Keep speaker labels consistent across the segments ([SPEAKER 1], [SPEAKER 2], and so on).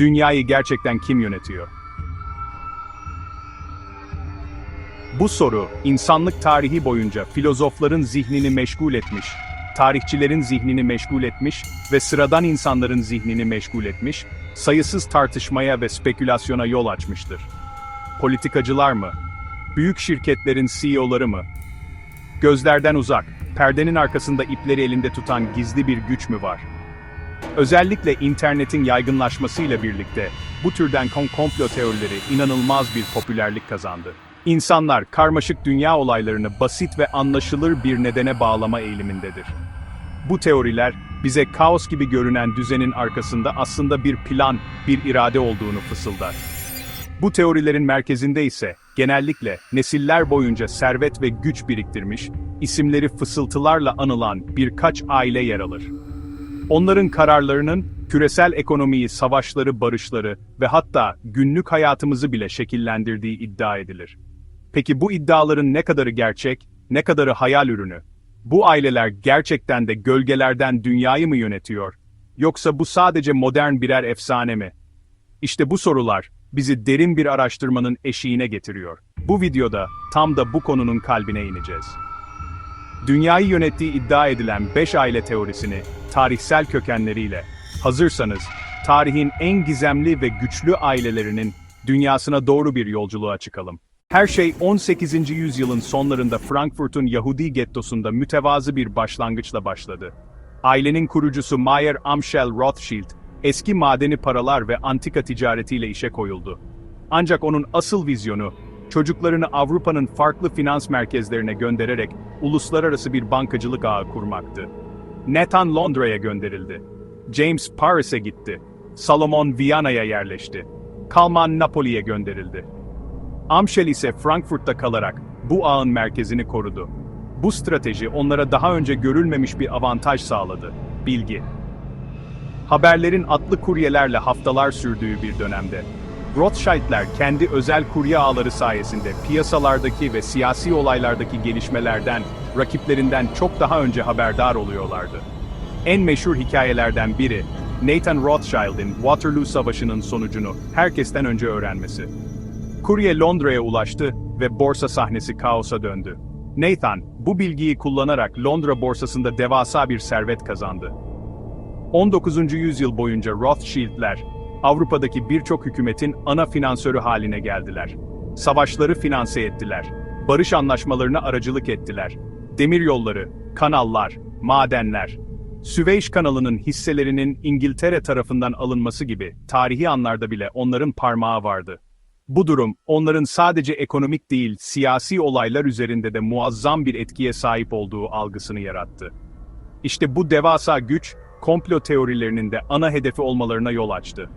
[SPEAKER 1] Dünyayı gerçekten kim yönetiyor? Bu soru, insanlık tarihi boyunca filozofların zihnini meşgul etmiş, tarihçilerin zihnini meşgul etmiş ve sıradan insanların zihnini meşgul etmiş, sayısız tartışmaya ve spekülasyona yol açmıştır. Politikacılar mı? Büyük şirketlerin CEO'ları mı? Gözlerden uzak, perdenin arkasında ipleri elinde tutan gizli bir güç mü var? Özellikle internetin yaygınlaşmasıyla birlikte bu türden kom komplo teorileri inanılmaz bir popülerlik kazandı. İnsanlar karmaşık dünya olaylarını basit ve anlaşılır bir nedene bağlama eğilimindedir. Bu teoriler bize kaos gibi görünen düzenin arkasında aslında bir plan, bir irade olduğunu fısıldar. Bu teorilerin merkezinde ise genellikle nesiller boyunca servet ve güç biriktirmiş, isimleri fısıltılarla anılan birkaç aile yer alır. Onların kararlarının küresel ekonomiyi, savaşları, barışları ve hatta günlük hayatımızı bile şekillendirdiği iddia edilir. Peki bu iddiaların ne kadarı gerçek, ne kadarı hayal ürünü? Bu aileler gerçekten de gölgelerden dünyayı mı yönetiyor? Yoksa bu sadece modern birer efsane mi? İşte bu sorular bizi derin bir araştırmanın eşiğine getiriyor. Bu videoda tam da bu konunun kalbine ineceğiz. Dünyayı yönettiği iddia edilen 5 aile teorisini tarihsel kökenleriyle, hazırsanız tarihin en gizemli ve güçlü ailelerinin dünyasına doğru bir yolculuğa çıkalım. Her şey 18. yüzyılın sonlarında Frankfurt'un Yahudi gettosunda mütevazı bir başlangıçla başladı. Ailenin kurucusu Mayer Amschel Rothschild, eski madeni paralar ve antika ticaretiyle işe koyuldu. Ancak onun asıl vizyonu, çocuklarını Avrupa'nın farklı finans merkezlerine göndererek uluslararası bir bankacılık ağı kurmaktı. Nathan Londra'ya gönderildi. James Paris'e gitti. Salomon Viyana'ya yerleşti. Kalman Napoli'ye gönderildi. Amschel ise Frankfurt'ta kalarak bu ağın merkezini korudu. Bu strateji onlara daha önce görülmemiş bir avantaj sağladı. Bilgi. Haberlerin atlı kuryelerle haftalar sürdüğü bir dönemde, Rothschild'ler kendi özel kurye ağları sayesinde piyasalardaki ve siyasi olaylardaki gelişmelerden, rakiplerinden çok daha önce haberdar oluyorlardı. En meşhur hikayelerden biri, Nathan Rothschild'in Waterloo Savaşı'nın sonucunu herkesten önce öğrenmesi. Kurye Londra'ya ulaştı ve borsa sahnesi kaosa döndü. Nathan, bu bilgiyi kullanarak Londra borsasında devasa bir servet kazandı. 19. yüzyıl boyunca Rothschild'ler, Avrupa'daki birçok hükümetin ana finansörü haline geldiler. Savaşları finanse ettiler. Barış anlaşmalarına aracılık ettiler. Demiryolları, kanallar, madenler, Süveyş kanalının hisselerinin İngiltere tarafından alınması gibi tarihi anlarda bile onların parmağı vardı. Bu durum, onların sadece ekonomik değil, siyasi olaylar üzerinde de muazzam bir etkiye sahip olduğu algısını yarattı. İşte bu devasa güç, komplo teorilerinin de ana hedefi olmalarına yol açtı.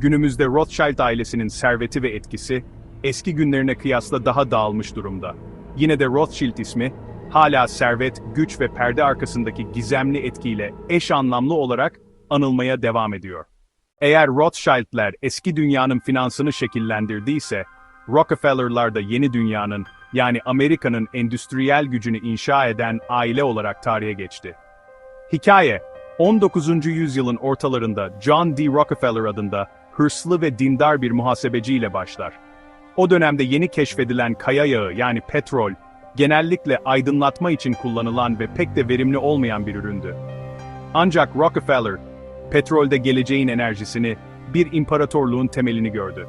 [SPEAKER 1] Günümüzde Rothschild ailesinin serveti ve etkisi, eski günlerine kıyasla daha dağılmış durumda. Yine de Rothschild ismi, hala servet, güç ve perde arkasındaki gizemli etkiyle eş anlamlı olarak anılmaya devam ediyor. Eğer Rothschild'ler eski dünyanın finansını şekillendirdiyse, Rockefeller'lar da yeni dünyanın, yani Amerika'nın endüstriyel gücünü inşa eden aile olarak tarihe geçti. Hikaye, 19. yüzyılın ortalarında John D. Rockefeller adında hırslı ve dindar bir muhasebeciyle başlar. O dönemde yeni keşfedilen kaya yağı yani petrol, genellikle aydınlatma için kullanılan ve pek de verimli olmayan bir üründü. Ancak Rockefeller, petrolde geleceğin enerjisini, bir imparatorluğun temelini gördü.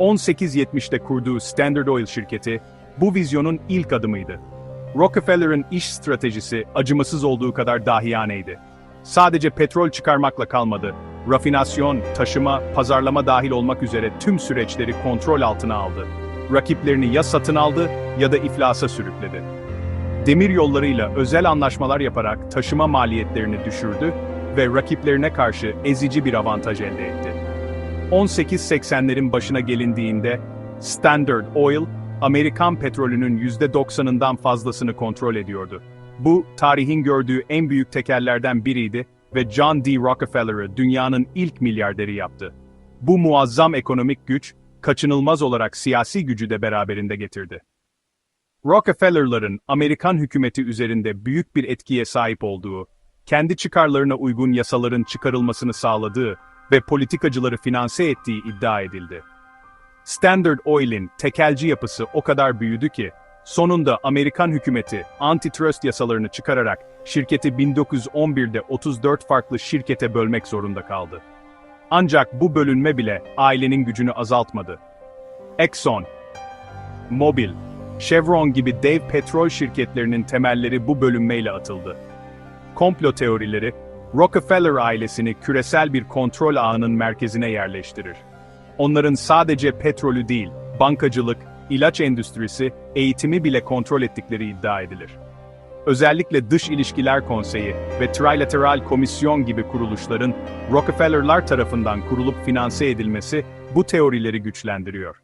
[SPEAKER 1] 1870'te kurduğu Standard Oil şirketi, bu vizyonun ilk adımıydı. Rockefeller'ın iş stratejisi acımasız olduğu kadar dahiyaneydi. Sadece petrol çıkarmakla kalmadı, rafinasyon, taşıma, pazarlama dahil olmak üzere tüm süreçleri kontrol altına aldı. Rakiplerini ya satın aldı ya da iflasa sürükledi. Demir yollarıyla özel anlaşmalar yaparak taşıma maliyetlerini düşürdü ve rakiplerine karşı ezici bir avantaj elde etti. 1880'lerin başına gelindiğinde Standard Oil, Amerikan petrolünün %90'ından fazlasını kontrol ediyordu. Bu, tarihin gördüğü en büyük tekerlerden biriydi ve John D. Rockefeller'ı dünyanın ilk milyarderi yaptı. Bu muazzam ekonomik güç, kaçınılmaz olarak siyasi gücü de beraberinde getirdi. Rockefeller'ların Amerikan hükümeti üzerinde büyük bir etkiye sahip olduğu, kendi çıkarlarına uygun yasaların çıkarılmasını sağladığı ve politikacıları finanse ettiği iddia edildi. Standard Oil'in tekelci yapısı o kadar büyüdü ki, sonunda Amerikan hükümeti antitrust yasalarını çıkararak şirketi 1911'de 34 farklı şirkete bölmek zorunda kaldı. Ancak bu bölünme bile ailenin gücünü azaltmadı. Exxon, Mobil, Chevron gibi dev petrol şirketlerinin temelleri bu bölünmeyle atıldı. Komplo teorileri, Rockefeller ailesini küresel bir kontrol ağının merkezine yerleştirir. Onların sadece petrolü değil, bankacılık, ilaç endüstrisi, eğitimi bile kontrol ettikleri iddia edilir. Özellikle Dış İlişkiler Konseyi ve Trilateral Komisyon gibi kuruluşların Rockefeller'lar tarafından kurulup finanse edilmesi bu teorileri güçlendiriyor.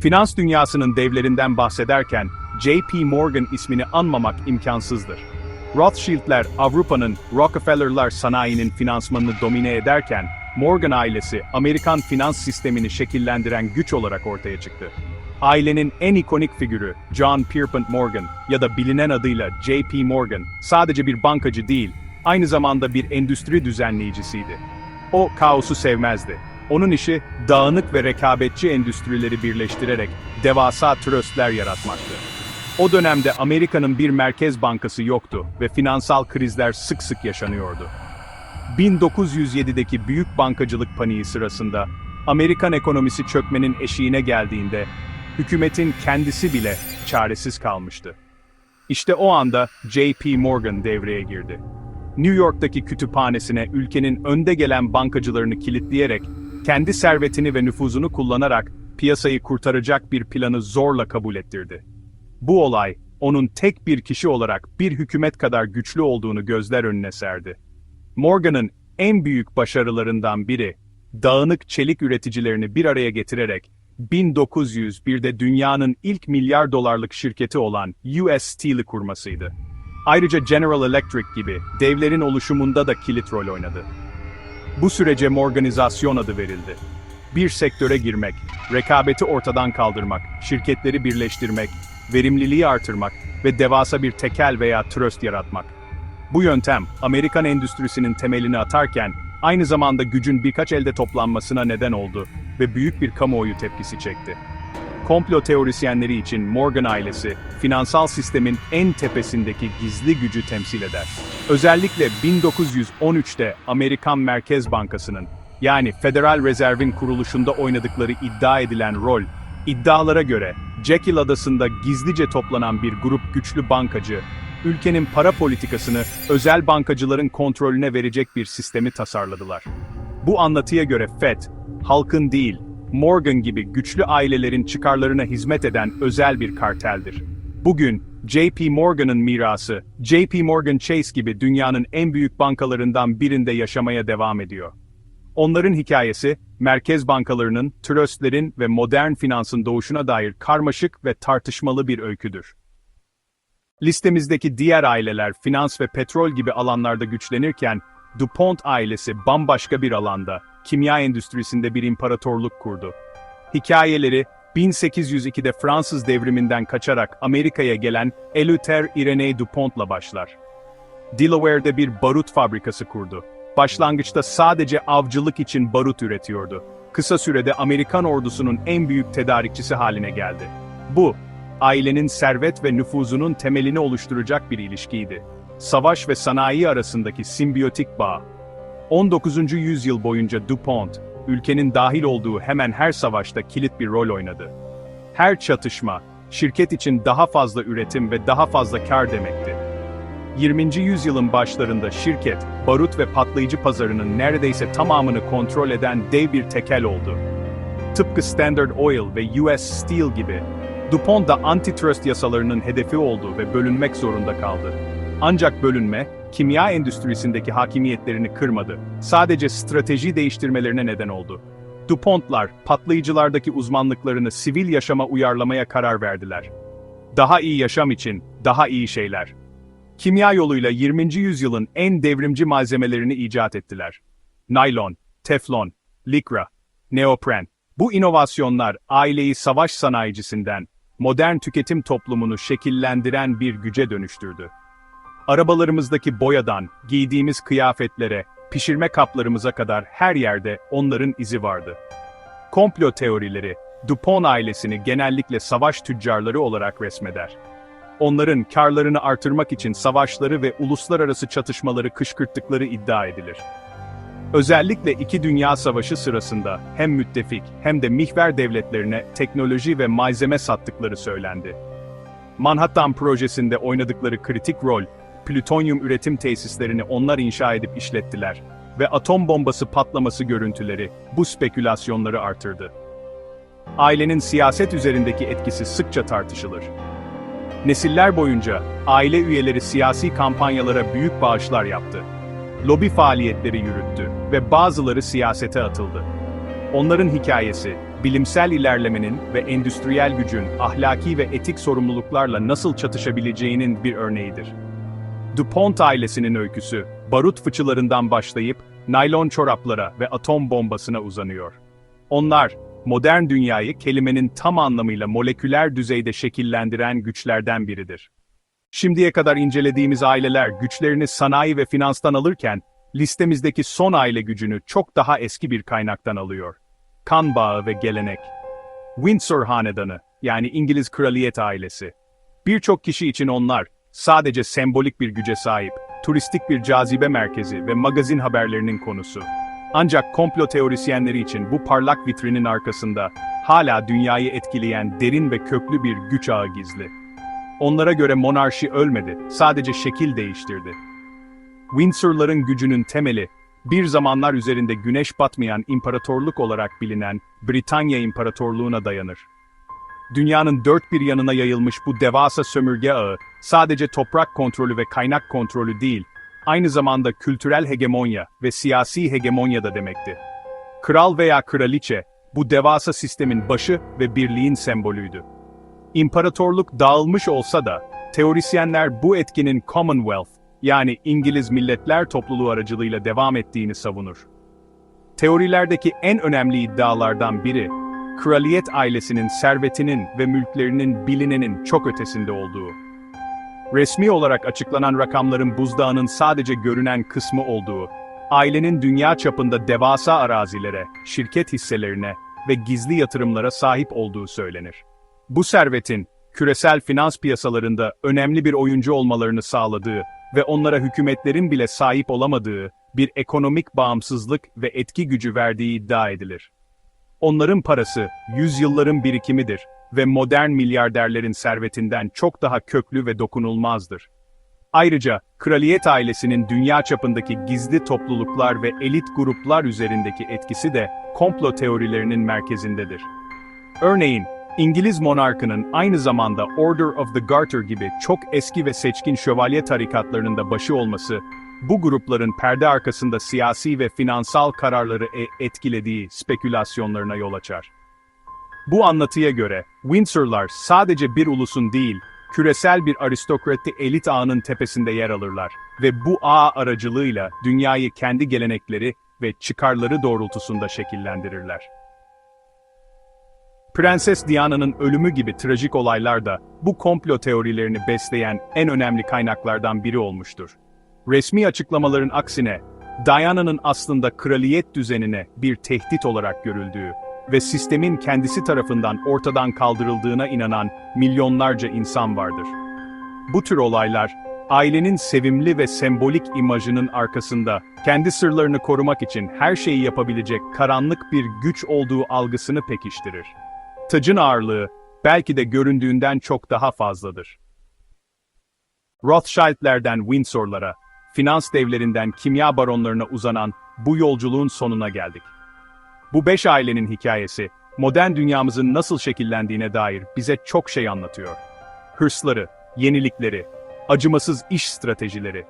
[SPEAKER 1] Finans dünyasının devlerinden bahsederken J.P. Morgan ismini anmamak imkansızdır. Rothschild'ler Avrupa'nın Rockefeller'lar sanayinin finansmanını domine ederken, Morgan ailesi Amerikan finans sistemini şekillendiren güç olarak ortaya çıktı. Ailenin en ikonik figürü John Pierpont Morgan ya da bilinen adıyla J.P. Morgan sadece bir bankacı değil, aynı zamanda bir endüstri düzenleyicisiydi. O kaosu sevmezdi. Onun işi dağınık ve rekabetçi endüstrileri birleştirerek devasa tröstler yaratmaktı. O dönemde Amerika'nın bir merkez bankası yoktu ve finansal krizler sık sık yaşanıyordu. 1907'deki büyük bankacılık paniği sırasında Amerikan ekonomisi çökmenin eşiğine geldiğinde hükümetin kendisi bile çaresiz kalmıştı. İşte o anda J.P. Morgan devreye girdi. New York'taki kütüphanesine ülkenin önde gelen bankacılarını kilitleyerek, kendi servetini ve nüfuzunu kullanarak piyasayı kurtaracak bir planı zorla kabul ettirdi. Bu olay, onun tek bir kişi olarak bir hükümet kadar güçlü olduğunu gözler önüne serdi. Morgan'ın en büyük başarılarından biri, dağınık çelik üreticilerini bir araya getirerek 1901'de dünyanın ilk milyar dolarlık şirketi olan US Steel'i kurmasıydı. Ayrıca General Electric gibi devlerin oluşumunda da kilit rol oynadı. Bu sürece morganizasyon adı verildi. Bir sektöre girmek, rekabeti ortadan kaldırmak, şirketleri birleştirmek, verimliliği artırmak ve devasa bir tekel veya tröst yaratmak. Bu yöntem, Amerikan endüstrisinin temelini atarken, aynı zamanda gücün birkaç elde toplanmasına neden oldu ve büyük bir kamuoyu tepkisi çekti. Komplo teorisyenleri için Morgan ailesi, finansal sistemin en tepesindeki gizli gücü temsil eder. Özellikle 1913'te Amerikan Merkez Bankası'nın, yani Federal Rezerv'in kuruluşunda oynadıkları iddia edilen rol, iddialara göre Jekyll adasında gizlice toplanan bir grup güçlü bankacı, ülkenin para politikasını özel bankacıların kontrolüne verecek bir sistemi tasarladılar. Bu anlatıya göre FED, halkın değil, Morgan gibi güçlü ailelerin çıkarlarına hizmet eden özel bir karteldir. Bugün, JP Morgan'ın mirası, JP Morgan Chase gibi dünyanın en büyük bankalarından birinde yaşamaya devam ediyor. Onların hikayesi, merkez bankalarının, tröstlerin ve modern finansın doğuşuna dair karmaşık ve tartışmalı bir öyküdür. Listemizdeki diğer aileler finans ve petrol gibi alanlarda güçlenirken, DuPont ailesi bambaşka bir alanda, kimya endüstrisinde bir imparatorluk kurdu. Hikayeleri, 1802'de Fransız devriminden kaçarak Amerika'ya gelen Eleuthère Irénée DuPont'la başlar. Delaware'de bir barut fabrikası kurdu. Başlangıçta sadece avcılık için barut üretiyordu. Kısa sürede Amerikan ordusunun en büyük tedarikçisi haline geldi. Bu, ailenin servet ve nüfuzunun temelini oluşturacak bir ilişkiydi. Savaş ve sanayi arasındaki simbiyotik bağ. 19. yüzyıl boyunca DuPont, ülkenin dahil olduğu hemen her savaşta kilit bir rol oynadı. Her çatışma, şirket için daha fazla üretim ve daha fazla kar demekti. 20. yüzyılın başlarında şirket, barut ve patlayıcı pazarının neredeyse tamamını kontrol eden dev bir tekel oldu. Tıpkı Standard Oil ve US Steel gibi, DuPont da antitrust yasalarının hedefi oldu ve bölünmek zorunda kaldı. Ancak bölünme, kimya endüstrisindeki hakimiyetlerini kırmadı, sadece strateji değiştirmelerine neden oldu. DuPont'lar, patlayıcılardaki uzmanlıklarını sivil yaşama uyarlamaya karar verdiler. Daha iyi yaşam için, daha iyi şeyler. Kimya yoluyla 20. yüzyılın en devrimci malzemelerini icat ettiler. Naylon, teflon, likra, neopren. Bu inovasyonlar aileyi savaş sanayicisinden, modern tüketim toplumunu şekillendiren bir güce dönüştürdü. Arabalarımızdaki boyadan, giydiğimiz kıyafetlere, pişirme kaplarımıza kadar her yerde onların izi vardı. Komplo teorileri, Dupont ailesini genellikle savaş tüccarları olarak resmeder. Onların karlarını artırmak için savaşları ve uluslararası çatışmaları kışkırttıkları iddia edilir. Özellikle İki Dünya Savaşı sırasında hem müttefik hem de mihver devletlerine teknoloji ve malzeme sattıkları söylendi. Manhattan projesinde oynadıkları kritik rol, plütonyum üretim tesislerini onlar inşa edip işlettiler ve atom bombası patlaması görüntüleri bu spekülasyonları artırdı. Ailenin siyaset üzerindeki etkisi sıkça tartışılır. Nesiller boyunca aile üyeleri siyasi kampanyalara büyük bağışlar yaptı. Lobi faaliyetleri yürüttü ve bazıları siyasete atıldı. Onların hikayesi, bilimsel ilerlemenin ve endüstriyel gücün ahlaki ve etik sorumluluklarla nasıl çatışabileceğinin bir örneğidir. DuPont ailesinin öyküsü, barut fıçılarından başlayıp naylon çoraplara ve atom bombasına uzanıyor. Onlar, modern dünyayı kelimenin tam anlamıyla moleküler düzeyde şekillendiren güçlerden biridir. Şimdiye kadar incelediğimiz aileler güçlerini sanayi ve finanstan alırken, listemizdeki son aile gücünü çok daha eski bir kaynaktan alıyor. Kan bağı ve gelenek. Windsor Hanedanı, yani İngiliz kraliyet ailesi. Birçok kişi için onlar, sadece sembolik bir güce sahip, turistik bir cazibe merkezi ve magazin haberlerinin konusu. Ancak komplo teorisyenleri için bu parlak vitrinin arkasında, hala dünyayı etkileyen derin ve köklü bir güç ağı gizli. Onlara göre monarşi ölmedi, sadece şekil değiştirdi. Windsor'ların gücünün temeli, bir zamanlar üzerinde güneş batmayan imparatorluk olarak bilinen Britanya İmparatorluğu'na dayanır. Dünyanın dört bir yanına yayılmış bu devasa sömürge ağı, sadece toprak kontrolü ve kaynak kontrolü değil, aynı zamanda kültürel hegemonya ve siyasi hegemonya da demekti. Kral veya kraliçe, bu devasa sistemin başı ve birliğin sembolüydü. İmparatorluk dağılmış olsa da, teorisyenler bu etkinin Commonwealth, yani İngiliz Milletler Topluluğu aracılığıyla devam ettiğini savunur. Teorilerdeki en önemli iddialardan biri, kraliyet ailesinin servetinin ve mülklerinin bilinenin çok ötesinde olduğu. Resmi olarak açıklanan rakamların buzdağının sadece görünen kısmı olduğu, ailenin dünya çapında devasa arazilere, şirket hisselerine ve gizli yatırımlara sahip olduğu söylenir. Bu servetin, küresel finans piyasalarında önemli bir oyuncu olmalarını sağladığı ve onlara hükümetlerin bile sahip olamadığı bir ekonomik bağımsızlık ve etki gücü verdiği iddia edilir. Onların parası, yüzyılların birikimidir ve modern milyarderlerin servetinden çok daha köklü ve dokunulmazdır. Ayrıca, kraliyet ailesinin dünya çapındaki gizli topluluklar ve elit gruplar üzerindeki etkisi de komplo teorilerinin merkezindedir. Örneğin, İngiliz monarkının aynı zamanda Order of the Garter gibi çok eski ve seçkin şövalye tarikatlarının da başı olması, bu grupların perde arkasında siyasi ve finansal kararları e etkilediği spekülasyonlarına yol açar. Bu anlatıya göre, Windsor'lar sadece bir ulusun değil, küresel bir aristokrati elit ağının tepesinde yer alırlar ve bu ağ aracılığıyla dünyayı kendi gelenekleri ve çıkarları doğrultusunda şekillendirirler. Prenses Diana'nın ölümü gibi trajik olaylar da bu komplo teorilerini besleyen en önemli kaynaklardan biri olmuştur. Resmi açıklamaların aksine, Diana'nın aslında kraliyet düzenine bir tehdit olarak görüldüğü ve sistemin kendisi tarafından ortadan kaldırıldığına inanan milyonlarca insan vardır. Bu tür olaylar, ailenin sevimli ve sembolik imajının arkasında kendi sırlarını korumak için her şeyi yapabilecek karanlık bir güç olduğu algısını pekiştirir. Tacın ağırlığı, belki de göründüğünden çok daha fazladır. Rothschild'lerden Windsor'lara, finans devlerinden kimya baronlarına uzanan bu yolculuğun sonuna geldik. Bu beş ailenin hikayesi, modern dünyamızın nasıl şekillendiğine dair bize çok şey anlatıyor. Hırsları, yenilikleri, acımasız iş stratejileri,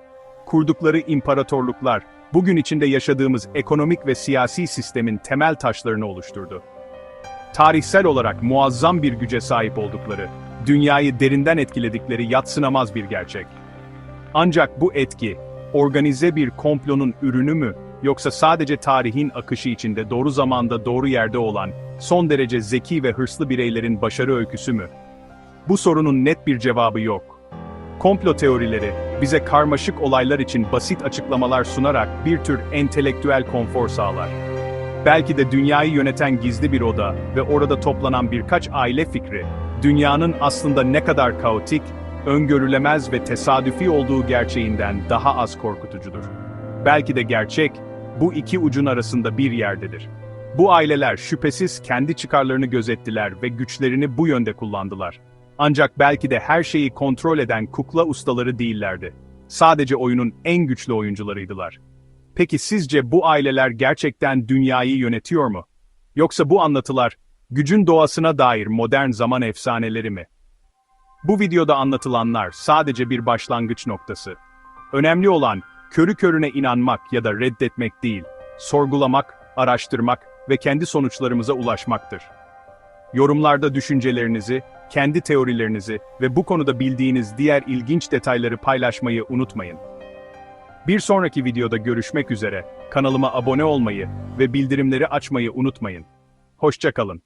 [SPEAKER 1] kurdukları imparatorluklar, bugün içinde yaşadığımız ekonomik ve siyasi sistemin temel taşlarını oluşturdu. Tarihsel olarak muazzam bir güce sahip oldukları, dünyayı derinden etkiledikleri yatsınamaz bir gerçek. Ancak bu etki, organize bir komplonun ürünü mü, yoksa sadece tarihin akışı içinde doğru zamanda doğru yerde olan, son derece zeki ve hırslı bireylerin başarı öyküsü mü? Bu sorunun net bir cevabı yok. Komplo teorileri, bize karmaşık olaylar için basit açıklamalar sunarak bir tür entelektüel konfor sağlar. Belki de dünyayı yöneten gizli bir oda ve orada toplanan birkaç aile fikri, dünyanın aslında ne kadar kaotik, öngörülemez ve tesadüfi olduğu gerçeğinden daha az korkutucudur. Belki de gerçek, bu iki ucun arasında bir yerdedir. Bu aileler şüphesiz kendi çıkarlarını gözettiler ve güçlerini bu yönde kullandılar. Ancak belki de her şeyi kontrol eden kukla ustaları değillerdi. Sadece oyunun en güçlü oyuncularıydılar. Peki sizce bu aileler gerçekten dünyayı yönetiyor mu? Yoksa bu anlatılar, gücün doğasına dair modern zaman efsaneleri mi? Bu videoda anlatılanlar sadece bir başlangıç noktası. Önemli olan, körü körüne inanmak ya da reddetmek değil, sorgulamak, araştırmak ve kendi sonuçlarımıza ulaşmaktır. Yorumlarda düşüncelerinizi, kendi teorilerinizi ve bu konuda bildiğiniz diğer ilginç detayları paylaşmayı unutmayın. Bir sonraki videoda görüşmek üzere, kanalıma abone olmayı ve bildirimleri açmayı unutmayın. Hoşça kalın.